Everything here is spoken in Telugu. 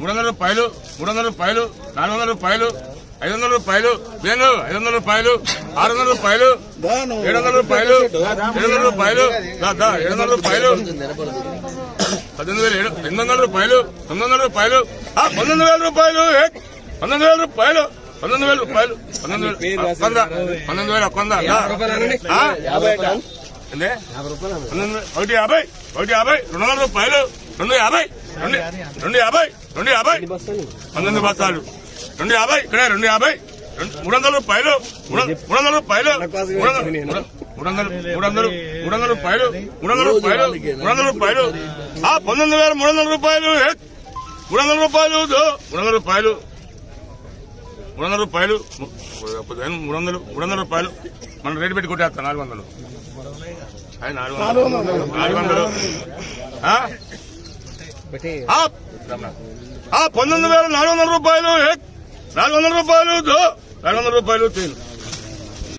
మూడు వందల రూపాయలు మూడు వందల రూపాయలు నాలుగు వందల రూపాయలు ఐదు వందల రూపాయలు వేలు ఐదు వందల రూపాయలు ఆరు వందల రూపాయలు ఏడు వందల రూపాయలు ఏడు వందల రూపాయలు ఏడు వందల రూపాయలు పద్దెనిమిది వేలు ఏడు ఎనిమిది వందల రూపాయలు తొమ్మిది వందల రూపాయలు పంతొమ్మిది వేల రూపాయలు పంతొమ్మిది వేల రూపాయలు పంతొమ్మిది వేల రూపాయలు పంతొమ్మిది వేలు పంతొమ్మిది వేలు ఒక్క ఒకటి యాభై ఒకటి యాభై రెండు వందల రూపాయలు రెండు యాభై రెండు యాభై రెండు యాభై పంతొమ్మిది బస్తాలు రెండు యాభై ఇక్కడ రెండు యాభై మూడు వందల రూపాయలు మూడు వందల రూపాయలు మూడు వందల వందలు మూడు వందలు మూడు వందల రూపాయలు మూడు వందల రూపాయలు మూడు వందల రూపాయలు ఆ పంతొమ్మిది వేల మూడు వందల రూపాయలు మూడు వందల రూపాయలు మూడు వందల రూపాయలు మూడు వందల రూపాయలు మూడు వందలు మూడు వందల రూపాయలు మనం రేటు పెట్టి కొట్టేస్తాం నాలుగు వందలు నాలుగు వందలు నాలుగు వందలు పంతొమ్మిది వేల నాలుగు వందల రూపాయలు నాలుగు వందల రూపాయలు దో, నాలుగు వందల రూపాయలు తీను